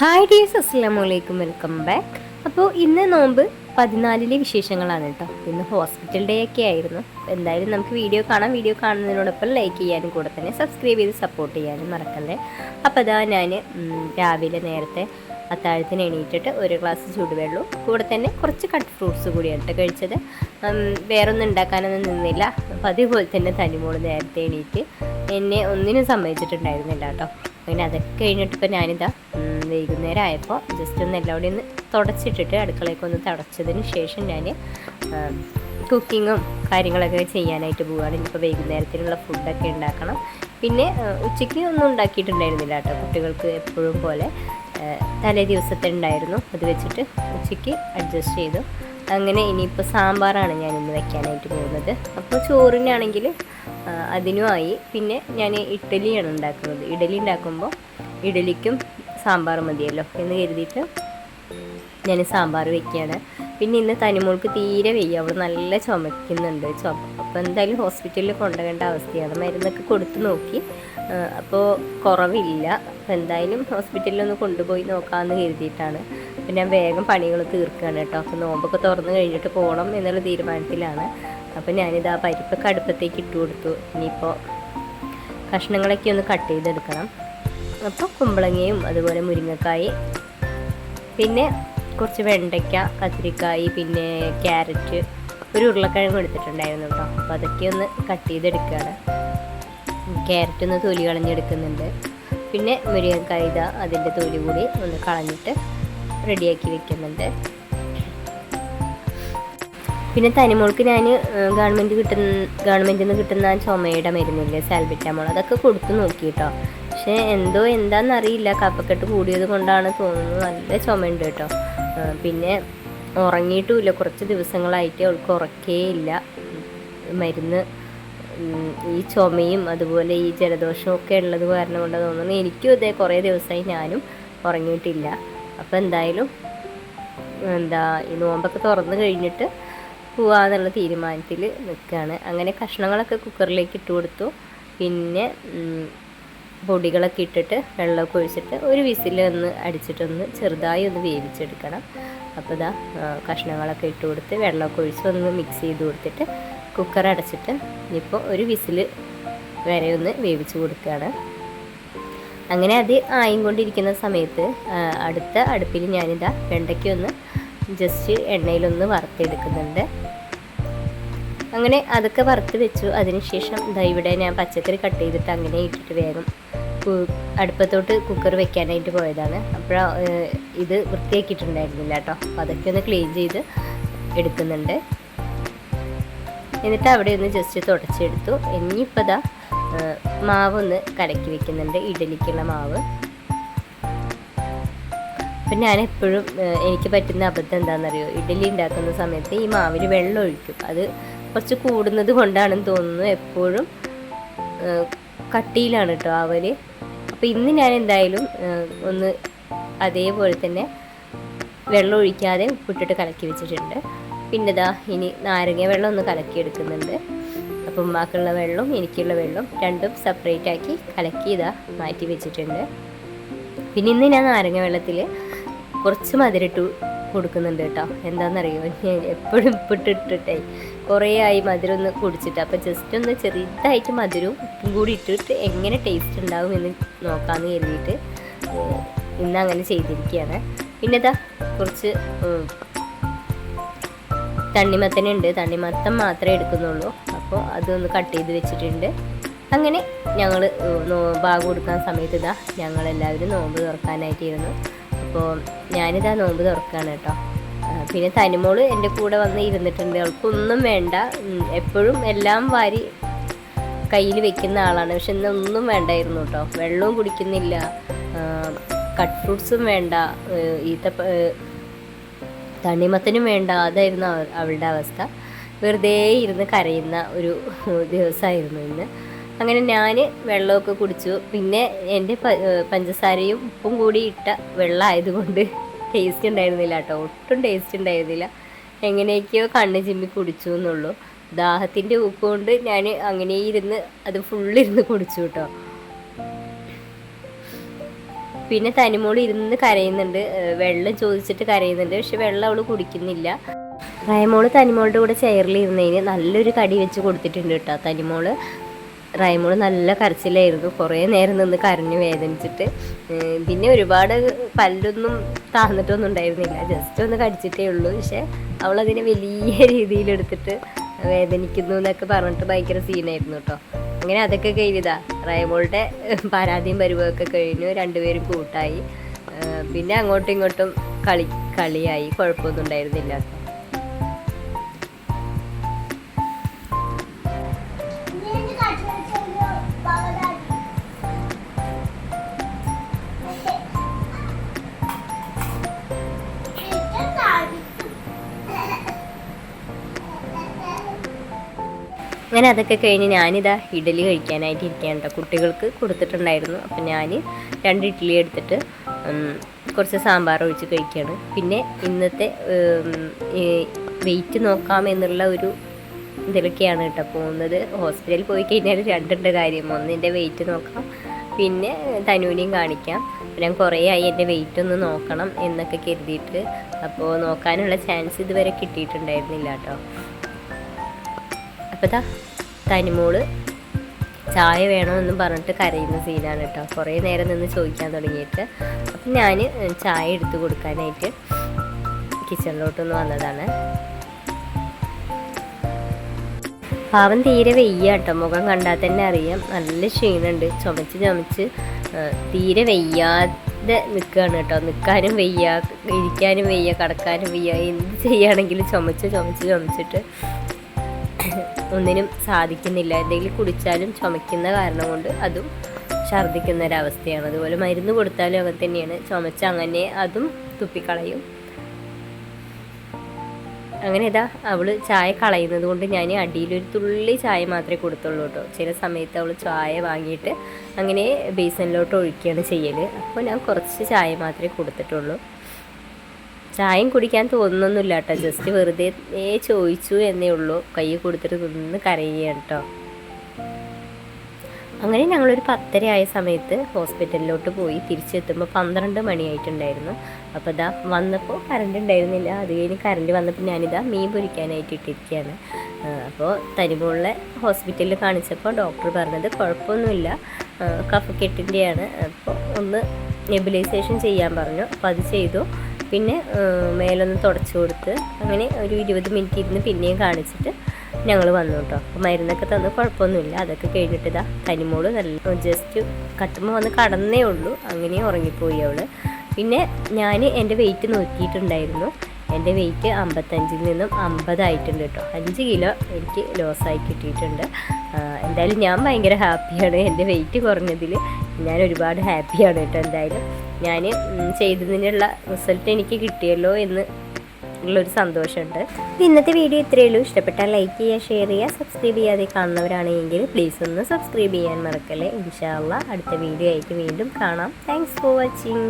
Hi ഡീസ് അസ്സാമലൈക്കും welcome back അപ്പോൾ ഇന്ന് നോമ്പ് പതിനാലിലെ വിശേഷങ്ങളാണ് കേട്ടോ. ഇന്ന് ഹോസ്പിറ്റൽ ഡേ ഒക്കെ ആയിരുന്നു. എന്തായാലും നമുക്ക് വീഡിയോ കാണാം. വീഡിയോ കാണുന്നതിനോടൊപ്പം ലൈക്ക് ചെയ്യാനും കൂടെ തന്നെ സബ്സ്ക്രൈബ് ചെയ്ത് സപ്പോർട്ട് ചെയ്യാനും മറക്കല്ലേ. അപ്പോൾ അതാ ഞാൻ രാവിലെ നേരത്തെ അത്താഴത്തിന് എണീറ്റിട്ട് ഒരു ഗ്ലാസ് ചൂടുവെള്ളവും കൂടെ തന്നെ കുറച്ച് കട്ട് ഫ്രൂട്ട്സ് കൂടിയാണ് കഴിച്ചത്. വേറൊന്നും ഉണ്ടാക്കാനൊന്നും നിന്നില്ല. അപ്പോൾ അതേപോലെ തന്നെ തനിമോൾ നേരത്തെ എണീറ്റ് എന്നെ ഒന്നിനും സമ്മതിച്ചിട്ടുണ്ടായിരുന്നില്ല കേട്ടോ. പിന്നെ അതൊക്കെ കഴിഞ്ഞിട്ട് ഇപ്പോൾ ഞാനിതാ വൈകുന്നേരം ആയപ്പോൾ ജസ്റ്റ് ഒന്ന് എല്ലാം കൂടി ഒന്ന് തുടച്ചിട്ടിട്ട് അടുക്കളയൊക്കെ ഒന്ന് തുടച്ചതിന് ശേഷം ഞാൻ കുക്കിങ്ങും കാര്യങ്ങളൊക്കെ ചെയ്യാനായിട്ട് പോവുകയാണ് ഇനിയിപ്പോൾ വൈകുന്നേരത്തിനുള്ള ഫുഡൊക്കെ ഉണ്ടാക്കണം. പിന്നെ ഉച്ചയ്ക്ക് ഒന്നും ഉണ്ടാക്കിയിട്ടുണ്ടായിരുന്നില്ല കേട്ടോ കുട്ടികൾക്ക് എപ്പോഴും പോലെ. തലേ ദിവസത്തെ ഉണ്ടായിരുന്നു. അത് വെച്ചിട്ട് ഉച്ചയ്ക്ക് അഡ്ജസ്റ്റ് ചെയ്തു. അങ്ങനെ ഇനിയിപ്പോൾ സാമ്പാറാണ് ഞാൻ ഇന്ന് വെക്കാനായിട്ട് പോകുന്നത്. അപ്പോൾ ചോറിനാണെങ്കിൽ അതിനുമായി പിന്നെ ഞാൻ ഇഡ്ഡലിയാണ് ഉണ്ടാക്കുന്നത്. ഇഡലി ഉണ്ടാക്കുമ്പോൾ ഇഡ്ഡലിക്കും സാമ്പാർ മതിയല്ലോ എന്ന് കരുതിയിട്ട് ഞാൻ സാമ്പാർ വെക്കുകയാണ് പിന്നെ ഇന്ന് തനിമോൾക്ക് തീരെ വയ്യ. അവൾ നല്ല ചുമക്കുന്നുണ്ട്. ചുമ അപ്പോൾ എന്തായാലും ഹോസ്പിറ്റലിൽ കൊണ്ടുപോകേണ്ട അവസ്ഥയാണ്. മരുന്നൊക്കെ കൊടുത്തു നോക്കി. അപ്പോൾ കുറവില്ല. അപ്പോൾ എന്തായാലും ഹോസ്പിറ്റലിൽ ഒന്ന് കൊണ്ടുപോയി നോക്കാമെന്ന് കരുതിയിട്ടാണ്. അപ്പം ഞാൻ വേഗം പണികൾ തീർക്കുകയാണ് കേട്ടോ. അപ്പോൾ നോമ്പൊക്കെ തുറന്ന് കഴിഞ്ഞിട്ട് പോകണം എന്നുള്ള തീരുമാനത്തിലാണ്. അപ്പോൾ ഞാനിത് ആ പരിപ്പൊക്കെ അടുപ്പത്തേക്ക് ഇട്ട് കൊടുത്തു. ഇനിയിപ്പോൾ കഷ്ണങ്ങളൊക്കെ ഒന്ന് കട്ട് ചെയ്തെടുക്കണം. അപ്പോൾ കുമ്പളങ്ങയും അതുപോലെ മുരിങ്ങക്കായി. പിന്നെ കുറച്ച് വെണ്ടയ്ക്ക കത്തിരിക്കായി പിന്നെ ക്യാരറ്റ് ഒരു ഉരുളക്കിഴങ്ങ് എടുത്തിട്ടുണ്ടായിരുന്നു കേട്ടോ. അപ്പോൾ അതൊക്കെ ഒന്ന് കട്ട് ചെയ്തെടുക്കുകയാണ്. ക്യാരറ്റ് ഒന്ന് തൊലി കളഞ്ഞെടുക്കുന്നുണ്ട്. പിന്നെ മുരിങ്ങക്കായ അതിന്റെ തൊലി കൂടി ഒന്ന് കളഞ്ഞിട്ട് റെഡിയാക്കി വെക്കുന്നുണ്ട്. പിന്നെ തനിമോൾക്ക് ഞാൻ ഗവൺമെന്റ് കിട്ടുന്ന ഗവൺമെന്റിൽ നിന്ന് കിട്ടുന്ന ചുമയുടെ മരുന്നില്ലേ സാൽബിറ്റാമോൾ അതൊക്കെ കൊടുത്തു നോക്കി കേട്ടോ പക്ഷേ എന്തോ എന്താണെന്നറിയില്ല കഫക്കെട്ട് കൂടിയത് കൊണ്ടാണ് തോന്നുന്നു നല്ല ചുമയുണ്ട് കേട്ടോ. പിന്നെ ഉറങ്ങിയിട്ടുമില്ല കുറച്ച് ദിവസങ്ങളായിട്ട് അവൾക്ക് ഉറക്കേ ഇല്ല മരുന്ന് ഈ ചുമയും അതുപോലെ ഈ ജലദോഷവും ഒക്കെ ഉള്ളത് കാരണം കൊണ്ട് തോന്നുന്നു. എനിക്കും ഇതേ കുറേ ദിവസമായി ഞാനും ഉറങ്ങിയിട്ടില്ല. അപ്പോൾ എന്തായാലും എന്താ ഈ നോമ്പൊക്കെ തുറന്നു കഴിഞ്ഞിട്ട് പോവാന്നുള്ള തീരുമാനത്തിൽ നിൽക്കുകയാണ്. അങ്ങനെ കഷ്ണങ്ങളൊക്കെ കുക്കറിലേക്ക് ഇട്ട് കൊടുത്തു. പിന്നെ പൊടികളൊക്കെ ഇട്ടിട്ട് വെള്ളമൊക്കെ ഒഴിച്ചിട്ട് ഒരു വിസിൽ ഒന്ന് അടിച്ചിട്ടൊന്ന് ചെറുതായി ഒന്ന് വേവിച്ചെടുക്കണം. അപ്പോൾ ഇതാ കഷ്ണങ്ങളൊക്കെ ഇട്ട് കൊടുത്ത് വെള്ളമൊക്കെ ഒഴിച്ച് ഒന്ന് മിക്സ് ചെയ്ത് കൊടുത്തിട്ട് കുക്കർ അടച്ചിട്ട് ഇനിയിപ്പോൾ ഒരു വിസിൽ വരെ ഒന്ന് വേവിച്ച് കൊടുക്കുകയാണ്. അങ്ങനെ അത് ആയും കൊണ്ടിരിക്കുന്ന സമയത്ത് അടുത്ത അടുപ്പിൽ ഞാനിതാ വെണ്ടയ്ക്കൊന്ന് ജസ്റ്റ് എണ്ണയിലൊന്ന് വറുത്തെടുക്കുന്നുണ്ട്. അങ്ങനെ അതൊക്കെ വറുത്ത് വെച്ചു. അതിനുശേഷം ഇതാ ഇവിടെ ഞാൻ പച്ചക്കറി കട്ട് ചെയ്തിട്ട് അങ്ങനെ ഇട്ടിട്ട് വേഗം അടുപ്പത്തോട്ട് കുക്കർ വെക്കാനായിട്ട് പോയതാണ്. അപ്പോഴാ ഇത് വൃത്തിയാക്കിയിട്ടുണ്ടായിരുന്നില്ല കേട്ടോ. അപ്പോൾ അതൊക്കെ ഒന്ന് ക്ലീൻ ചെയ്ത് എടുക്കുന്നുണ്ട്. എന്നിട്ട് അവിടെ ഒന്ന് ജസ്റ്റ് തുടച്ചെടുത്തു. ഇനിയിപ്പോൾ ദാ മാവൊന്ന് കലക്കി വെക്കുന്നുണ്ട്. ഇഡലിക്കുള്ള മാവ്. അപ്പം ഞാൻ എപ്പോഴും എനിക്ക് പറ്റുന്ന അബദ്ധം എന്താണെന്നറിയോ ഇഡലി ഉണ്ടാക്കുന്ന സമയത്ത് ഈ മാവിൽ വെള്ളം ഒഴിക്കും. അത് കുറച്ച് കൂടുന്നത് കൊണ്ടാണെന്ന് തോന്നുന്നു എപ്പോഴും. കട്ടിയിലാണ് കേട്ടോ അവർ അപ്പോൾ ഇന്ന് ഞാൻ എന്തായാലും ഒന്ന് അതേപോലെ തന്നെ വെള്ളം ഒഴിക്കാതെ ഉപ്പിട്ടിട്ട് കലക്കി വെച്ചിട്ടുണ്ട്. പിന്നെ ഇതാ ഇനി നാരങ്ങ വെള്ളം ഒന്ന് കലക്കി എടുക്കുന്നുണ്ട്. അപ്പം ഉമ്മാക്കുള്ള വെള്ളവും എനിക്കുള്ള വെള്ളവും രണ്ടും സെപ്പറേറ്റ് ആക്കി കലക്കി ഇതാ മാറ്റി വെച്ചിട്ടുണ്ട്. പിന്നെ ഇന്ന് ഞാൻ നാരങ്ങ വെള്ളത്തിൽ കുറച്ച് മധുരിട്ട് കൊടുക്കുന്നുണ്ട് കേട്ടോ എന്താണെന്നറിയോ ഞാൻ എപ്പോഴും ഉപ്പിട്ടിട്ടിട്ടേ കുറേ ആയി മധുരം ഒന്ന് കുടിച്ചിട്ട്. അപ്പോൾ ജസ്റ്റ് ഒന്ന് ചെറുതായിട്ട് മധുരവും കൂടി ഇട്ടിട്ട് എങ്ങനെ ടേസ്റ്റ് ഉണ്ടാവും എന്ന് നോക്കാമെന്ന് കരുതിയിട്ട് ഇന്ന് അങ്ങനെ ചെയ്തിരിക്കുകയാണ് പിന്നെ ഇതാ കുറച്ച് തണ്ണിമത്തനുണ്ട്. തണ്ണിമത്തം മാത്രമേ എടുക്കുന്നുള്ളൂ. അപ്പോൾ അതൊന്ന് കട്ട് ചെയ്ത് വെച്ചിട്ടുണ്ട്. അങ്ങനെ ഞങ്ങൾ ബാഗ് കൊടുക്കാൻ സമയത്ത് ഇതാ ഞങ്ങളെല്ലാവരും നോമ്പ് തുറക്കാനായിട്ടിരുന്നു. അപ്പോൾ ഞാനിതാ നോമ്പ് തുറക്കുകയാണ് കേട്ടോ. പിന്നെ തനിമോൾ എന്റെ കൂടെ വന്ന് ഇരുന്നിട്ടുണ്ട്. അവൾക്കൊന്നും വേണ്ട. എപ്പോഴും എല്ലാം വാരി കയ്യിൽ വെക്കുന്ന ആളാണ്. പക്ഷെ ഇന്ന് ഒന്നും വേണ്ടായിരുന്നു കേട്ടോ. വെള്ളവും കുടിക്കുന്നില്ല. കട്ട് ഫ്രൂട്ട്സും വേണ്ട. ഈത്ത തണ്ണിമത്തനും വേണ്ട. അതായിരുന്നു അവ- അവളുടെ അവസ്ഥ. വെറുതെ ഇരുന്ന് കരയുന്ന ഒരു ദിവസമായിരുന്നു ഇന്ന്. അങ്ങനെ ഞാൻ വെള്ളമൊക്കെ കുടിച്ചു. പിന്നെ എന്റെ പഞ്ചസാരയും ഉപ്പും കൂടി ഇട്ട വെള്ളമായതുകൊണ്ട് ടേസ്റ്റ് ഉണ്ടായിരുന്നില്ല കേട്ടോ. ഒട്ടും ടേസ്റ്റ് ഉണ്ടായിരുന്നില്ല. എങ്ങനെയൊക്കെയോ കണ്ണ് ചിമ്മി കുടിച്ചു എന്നുള്ളൂ. ദാഹത്തിന്റെ ഉപ്പ് കൊണ്ട് ഞാൻ അങ്ങനെ ഇരുന്ന് അത് ഫുള്ളിരുന്ന് കുടിച്ചു കേട്ടോ. പിന്നെ തനിമോൾ ഇരുന്ന് കരയുന്നുണ്ട്. വെള്ളം ചോദിച്ചിട്ട് കരയുന്നുണ്ട്. പക്ഷെ വെള്ളം അവൾ കുടിക്കുന്നില്ല. റയമോൾ തനിമോളുടെ കൂടെ ചെയറിൽ ഇരുന്നതിന് നല്ലൊരു കടി വെച്ച് കൊടുത്തിട്ടുണ്ട് കേട്ടോ തനിമോൾ റയമോൾ നല്ല കരച്ചിലായിരുന്നു. കുറേ നേരം നിന്ന് കരഞ്ഞു വേദനിച്ചിട്ട്. പിന്നെ ഒരുപാട് പല്ലൊന്നും താന്നിട്ടൊന്നും ഉണ്ടായിരുന്നില്ല. ജസ്റ്റ് ഒന്ന് കടിച്ചിട്ടേ ഉള്ളൂ. പക്ഷെ അവളതിനെ വലിയ രീതിയിലെടുത്തിട്ട് വേദനിക്കുന്നു എന്നൊക്കെ പറഞ്ഞിട്ട് ഭയങ്കര സീനായിരുന്നു കേട്ടോ. അങ്ങനെ അതൊക്കെ കഴിഞ്ഞതാ. റയമോളുടെ പരാതിയും പരുവമൊക്കെ കഴിഞ്ഞു. രണ്ടുപേരും കൂട്ടായി. പിന്നെ അങ്ങോട്ടും ഇങ്ങോട്ടും കളി കളിയായി. കുഴപ്പമൊന്നും ഉണ്ടായിരുന്നില്ല. കേട്ടോ അങ്ങനെ അതൊക്കെ കഴിഞ്ഞ് ഞാനിതാ ഇഡലി കഴിക്കാനായിട്ട് ഇരിക്കുകയാണ് കേട്ടോ കുട്ടികൾക്ക് കൊടുത്തിട്ടുണ്ടായിരുന്നു. അപ്പം ഞാൻ രണ്ട് ഇഡ്ഡലി എടുത്തിട്ട് കുറച്ച് സാമ്പാർ ഒഴിച്ച് കഴിക്കുകയാണ്. പിന്നെ ഇന്നത്തെ വെയിറ്റ് നോക്കാം എന്നുള്ള ഒരു ഇതിലൊക്കെയാണ് കേട്ടോ പോകുന്നത്. ഹോസ്പിറ്റലിൽ പോയി കഴിഞ്ഞാൽ രണ്ടുണ്ട് കാര്യം. ഒന്ന് എന്റെ വെയിറ്റ് നോക്കാം. പിന്നെ തനൂനെയും കാണിക്കാം. ഞാൻ കുറേ ആയി എന്റെ വെയിറ്റ് ഒന്ന് നോക്കണം എന്നൊക്കെ കരുതിയിട്ട്. അപ്പോൾ നോക്കാനുള്ള ചാൻസ് ഇതുവരെ കിട്ടിയിട്ടുണ്ടായിരുന്നില്ല കേട്ടോ അപ്പോൾ ദാ തനിമോൾ ചായ വേണമെന്നും പറഞ്ഞിട്ട് കരയുന്ന സീനാണ് കേട്ടോ. കുറേ നേരം നിന്ന് ചോദിക്കാൻ തുടങ്ങിയിട്ട്. അപ്പം ഞാൻ ചായ എടുത്ത് കൊടുക്കാനായിട്ട് കിച്ചണിലോട്ടൊന്ന് വന്നതാണ്. പാവം തീരെ വെയ്യ കേട്ടോ. മുഖം കണ്ടാൽ തന്നെ അറിയാം. നല്ല ക്ഷീണമുണ്ട് ചുമച്ച് ചുമച്ച് തീരെ വെയ്യാതെ നിൽക്കുകയാണ് കേട്ടോ. നിൽക്കാനും വെയ്യ ഇരിക്കാനും വയ്യ കടക്കാനും വയ്യ. എന്ത് ചെയ്യുകയാണെങ്കിലും ചുമച്ച് ചുമച്ച് ചുമച്ചിട്ട് ഒന്നിനും സാധിക്കുന്നില്ല. എന്തെങ്കിലും കുടിച്ചാലും ചുമക്കുന്ന കാരണം കൊണ്ട് അതും ഛർദ്ദിക്കുന്ന ഒരവസ്ഥയാണ് അതുപോലെ മരുന്ന് കൊടുത്താലും അങ്ങനെ തന്നെയാണ്. ചുമച്ച അങ്ങനെ അതും തുപ്പിക്കളയും. അങ്ങനെ ഇതാ അവൾ ചായ കളയുന്നത് കൊണ്ട് ഞാൻ അടിയിലൊരു തുള്ളി ചായ മാത്രമേ കൊടുത്തുള്ളൂ കേട്ടോ. ചില സമയത്ത് അവൾ ചായ വാങ്ങിയിട്ട് അങ്ങനെ ബേസനിലോട്ട് ഒഴിക്കുകയാണ് ചെയ്യൽ അപ്പോൾ ഞാൻ കുറച്ച് ചായ മാത്രമേ കൊടുത്തിട്ടുള്ളൂ. ചായയും കുടിക്കാൻ തോന്നുന്നൊന്നുമില്ല കേട്ടോ. ജസ്റ്റ് വെറുതെ ചോദിച്ചു എന്നേ ഉള്ളൂ. കൈ കൊടുത്തിട്ട് നിന്ന് കരയുകയാണ് കേട്ടോ. അങ്ങനെ ഞങ്ങളൊരു പത്തര ആയ സമയത്ത് ഹോസ്പിറ്റലിലോട്ട് പോയി തിരിച്ചെത്തുമ്പോൾ പന്ത്രണ്ട് മണിയായിട്ടുണ്ടായിരുന്നു അപ്പോൾ ഇതാ വന്നപ്പോൾ കറണ്ട് ഉണ്ടായിരുന്നില്ല. അത് കഴിഞ്ഞ് കറണ്ട് വന്നപ്പോൾ ഞാനിതാ മീൻ പൊരിക്കാനായിട്ട് ഇട്ടിരിക്കുകയാണ് അപ്പോൾ തരുമുള്ള ഹോസ്പിറ്റലിൽ കാണിച്ചപ്പോൾ ഡോക്ടർ പറഞ്ഞത് കുഴപ്പമൊന്നുമില്ല. കഫക്കെട്ടിന്റെയാണ് അപ്പോൾ ഒന്ന് നെബുലൈസേഷൻ ചെയ്യാൻ പറഞ്ഞു. അപ്പോൾ അത് ചെയ്തു. പിന്നെ മേലൊന്ന് തുടച്ചു കൊടുത്ത് അങ്ങനെ ഒരു ഇരുപത് മിനിറ്റ് ഇരുന്ന് പിന്നെയും കാണിച്ചിട്ട് ഞങ്ങൾ വന്നു കേട്ടോ. അപ്പോൾ മരുന്നൊക്കെ തന്ന് കുഴപ്പമൊന്നുമില്ല. അതൊക്കെ കഴിഞ്ഞിട്ട് ഇതാ തനിമോൾ നല്ല ജസ്റ്റ് കട്ടുമ്പോൾ വന്ന് കടന്നേ ഉള്ളൂ. അങ്ങനെ ഉറങ്ങിപ്പോയി അവൾ. പിന്നെ ഞാൻ എന്റെ വെയിറ്റ് നോക്കിയിട്ടുണ്ടായിരുന്നു. എന്റെ വെയിറ്റ് അമ്പത്തഞ്ചിൽ നിന്നും അമ്പതായിട്ടുണ്ട് കേട്ടോ. അഞ്ച് കിലോ എനിക്ക് ലോസായി കിട്ടിയിട്ടുണ്ട്. എന്തായാലും ഞാൻ ഭയങ്കര ഹാപ്പിയാണ് എന്റെ വെയിറ്റ് കുറഞ്ഞതിൽ ഞാൻ ഒരുപാട് ഹാപ്പിയാണ് കേട്ടോ എന്തായാലും. ഞാൻ ചെയ്തതിനുള്ള റിസൾട്ട് എനിക്ക് കിട്ടിയല്ലോ എന്ന് ഉള്ളൊരു സന്തോഷമുണ്ട്. ഇന്നത്തെ വീഡിയോ ഇത്രയേ ഉള്ളൂ. ഇഷ്ടപ്പെട്ടാൽ ലൈക്ക് ചെയ്യുക ഷെയർ ചെയ്യുക സബ്സ്ക്രൈബ് ചെയ്യാതെ കാണുന്നവരാണെങ്കിൽ പ്ലീസ് ഒന്ന് സബ്സ്ക്രൈബ് ചെയ്യാൻ മറക്കല്ലേ. ഇൻഷാല്ല അടുത്ത വീഡിയോ ആയിട്ട് വീണ്ടും കാണാം. Thanks for watching